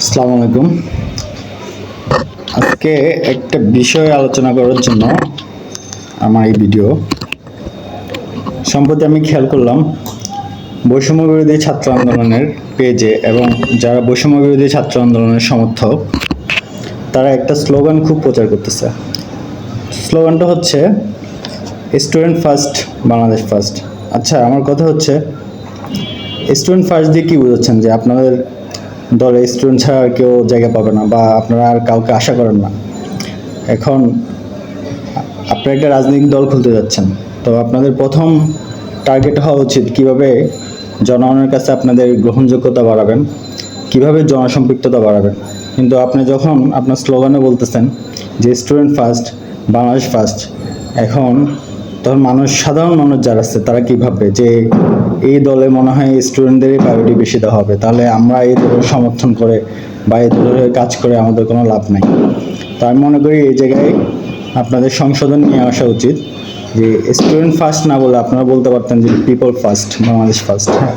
আসসালামু আলাইকুম। আজকে একটা বিষয় আলোচনা করার জন্য আমার এই ভিডিও। সম্প্রতি আমি খেয়াল করলাম, বৈষম্য বিরোধী ছাত্র আন্দোলনের পেজে এবং যারা বৈষম্য বিরোধী ছাত্র আন্দোলনের সমর্থক, তারা একটা স্লোগান খুব প্রচার করতেছে। স্লোগানটা হচ্ছে স্টুডেন্ট ফার্স্ট বাংলাদেশ ফার্স্ট আচ্ছা আমার কথা হচ্ছে স্টুডেন্ট ফার্স্ট দিয়ে কী বোঝাচ্ছেন যে আপনাদের দলে স্টুডেন্ট ছাড়া আর কেউ জায়গা পাবে না বা আপনারা আর কাউকে আশা করেন না। এখন আপনারা একটা রাজনৈতিক দল খুলতে যাচ্ছেন। তো আপনাদের প্রথম টার্গেট হওয়া উচিত কীভাবে জনগণের কাছে আপনাদের গ্রহণযোগ্যতা বাড়াবেন, কীভাবে জনসম্পৃক্ততা বাড়াবেন। কিন্তু আপনি যখন আপনার স্লোগানে বলতেছেন যে স্টুডেন্ট ফার্স্ট বাংলাদেশ ফার্স্ট এখন তখন মানুষ, সাধারণ মানুষ যারা আছে, তারা কী ভাববে? যে এই দলে মনে হয় স্টুডেন্টদেরই প্রায়োরিটি বেশি দেওয়া হবে। তাহলে আমরা এই দলের সমর্থন করে বা এই দলের কাজ করে আমাদের কোনো লাভ নাই। তো আমি মনে করি এই জায়গায় আপনাদের সংশোধন নিয়ে আসা উচিত যে স্টুডেন্ট ফার্স্ট না বলে আপনারা বলতে পারতেন যে পিপল ফার্স্ট বাংলাদেশ ফার্স্ট হ্যাঁ?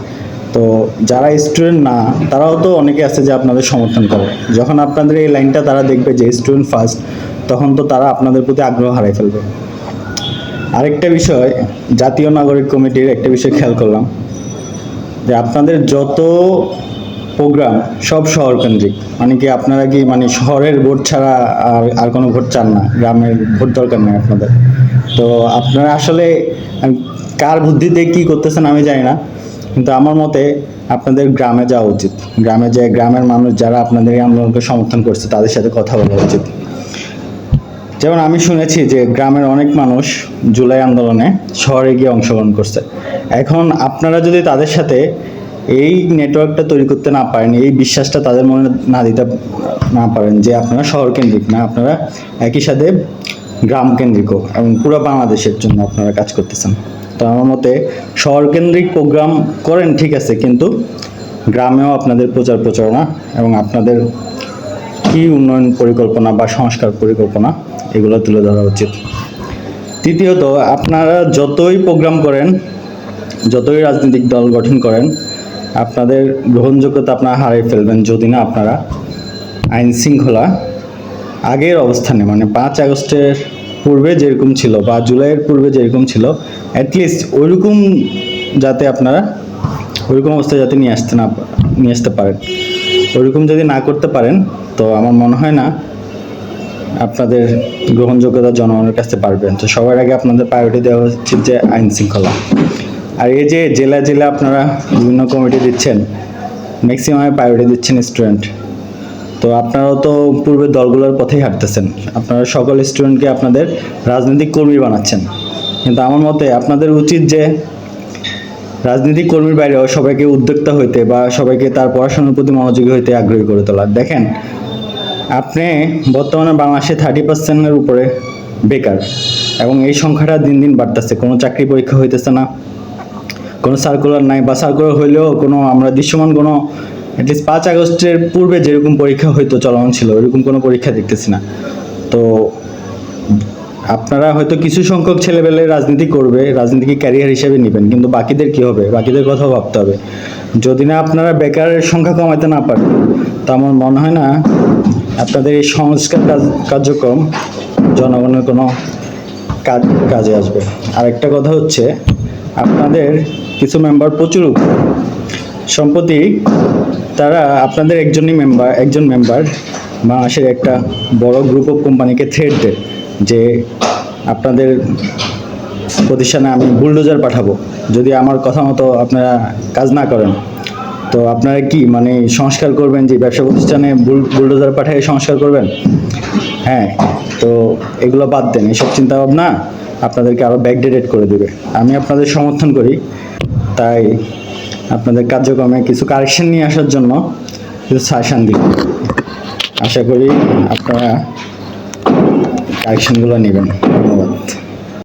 তো যারা স্টুডেন্ট না, তারাও তো অনেকে আছে যে আপনাদের সমর্থন করে। যখন আপনাদের এই লাইনটা তারা দেখবে যে স্টুডেন্ট ফার্স্ট তখন তো তারা আপনাদের প্রতি আগ্রহ হারাই ফেলবে। আরেকটা বিষয়, জাতীয় নাগরিক কমিটির একটা বিষয় খেয়াল করলাম। যে আপনাদের যত প্রোগ্রাম সব শহর কেন্দ্রিক মানে কি আপনারা কি মানে শহরের ভোট ছাড়া আর আর কোনো ভোট চান না? গ্রামের ভোট দরকার নেই আপনাদের। তো আপনারা আসলে কার বুদ্ধিতে কি করতেছেন আমি জানি না। কিন্তু আমার মতে আপনাদের গ্রামে যাওয়া উচিত। গ্রামে যে গ্রামের মানুষ যারা আপনাদের আন্দোলনকে সমর্থন করছে, তাদের সাথে কথা বলা উচিত। যেমন আমি শুনেছি যে গ্রামের অনেক মানুষ জুলাই আন্দোলনে শহরে গিয়ে অংশগ্রহণ করছে। এখন আপনারা যদি তাদের সাথে এই নেটওয়ার্কটা তৈরি করতে না পারেন, এই বিশ্বাসটা তাদের মনে না দিতে না পারেন যে আপনারা শহর কেন্দ্রিক না, আপনারা একই সাথে গ্রাম কেন্দ্রিকও এবং পুরো বাংলাদেশের জন্য আপনারা কাজ করতেছেন। তো আমার মতে শহর কেন্দ্রিক প্রোগ্রাম করেন ঠিক আছে, কিন্তু গ্রামেও আপনাদের প্রচার প্রচারণা এবং আপনাদের কি উন্নয়ন পরিকল্পনা বা সংস্কার পরিকল্পনা, এগুলো তুলে ধরা উচিত। তৃতীয়ত, আপনারা যতই প্রোগ্রাম করেন, যতই রাজনৈতিক দল গঠন করেন, আপনাদের গ্রহণযোগ্যতা আপনারা হারিয়ে ফেলবেন, যদি না আপনারা আইন শৃঙ্খলা আগের অবস্থানে মানে পাঁচ আগস্টের পূর্বে যেরকম ছিল বা জুলাইয়ের পূর্বে যেরকম ছিল অ্যাটলিস্ট ওইরকম যাতে আপনারা, ওইরকম অবস্থায় যাতে নিয়ে আসতে না, নিয়ে আসতে পারেন। ওইরকম যদি না করতে পারেন, তো আমার মনে হয় না আপনাদের গ্রহণযোগ্যতা জনগণের কাছে পারবেন তো সবার আগে আপনাদের প্রায়োরিটি দেওয়া উচিত যে আইন শৃঙ্খলা। আর এই যে জেলা জেলা আপনারা বিভিন্ন কমিটি দিচ্ছেন ম্যাক্সিমামে প্রায়োরিটি দিচ্ছেন স্টুডেন্ট তো আপনারাও তো পূর্বের দলগুলোর পথেই হাঁটতেছেন। আপনারা সকল স্টুডেন্টকে আপনাদের রাজনৈতিক কর্মী বানাচ্ছেন। কিন্তু আমার মতে আপনাদের উচিত যে রাজনৈতিক কর্মীর বাইরেও সবাইকে উদ্যোক্তা হইতে বা সবাইকে তার পড়াশোনার প্রতি মনোযোগী হইতে আগ্রহী করে তোলা। দেখেন, আপনি বর্তমানে বাংলাদেশে থার্টি পার্সেন্টের উপরে বেকার এবং এই সংখ্যাটা দিন দিন বাড়তেছে। কোনো চাকরি পরীক্ষা হইতেছে না, কোনো সার্কুলার নাই বা সার্কুলার হইলেও কোনো আমরা দৃশ্যমান কোনো অ্যাটলিস্ট পাঁচ আগস্টের পূর্বে যেরকম পরীক্ষা হয়তো চলমান ছিল, ওইরকম কোনো পরীক্ষা দেখতেছি না। তো আপনারা হয়তো কিছু সংখ্যক ছেলেবেলে রাজনীতি করবে, রাজনীতিকে ক্যারিয়ার হিসেবে নেবেন, কিন্তু বাকিদের কি হবে? বাকিদের কথাও ভাবতে হবে। যদি না আপনারা বেকারের সংখ্যা কমাতে না পারেন, তা আমার মনে হয় না আপনাদের এই সংস্কার কার্যক্রম জনগণের কোনো কাজ, কাজে আসবে। আরেকটা কথা হচ্ছে, আপনাদের কিছু মেম্বার প্রচুর। সম্প্রতি তারা আপনাদের একজনই মেম্বার একজন মেম্বার বাংলাদেশের একটা বড় গ্রুপ অফ কোম্পানিকে থ্রেড দেয়। যে আপনাদের প্রতিষ্ঠানে আমি বুলডোজার পাঠাবো। যদি আমার কথা মতো আপনারা কাজ না করেন, তো আপনারা কি মানে সংস্কার করবেন যে ব্যবসা প্রতিষ্ঠানে বুল- বুলডোজার পাঠিয়ে সংস্কার করবেন? হ্যাঁ তো এগুলো বাদ দেন এইসব চিন্তা ভাবনা আপনাদেরকে আরও ব্যাকডেটেড করে দেবে। আমি আপনাদের সমর্থন করি, তাই আপনাদের কার্যক্রমে কিছু কারেকশন নিয়ে আসার জন্য, কিছু সাজেশন দিই। আশা করি আপনারা কারেকশনগুলো নেবেন।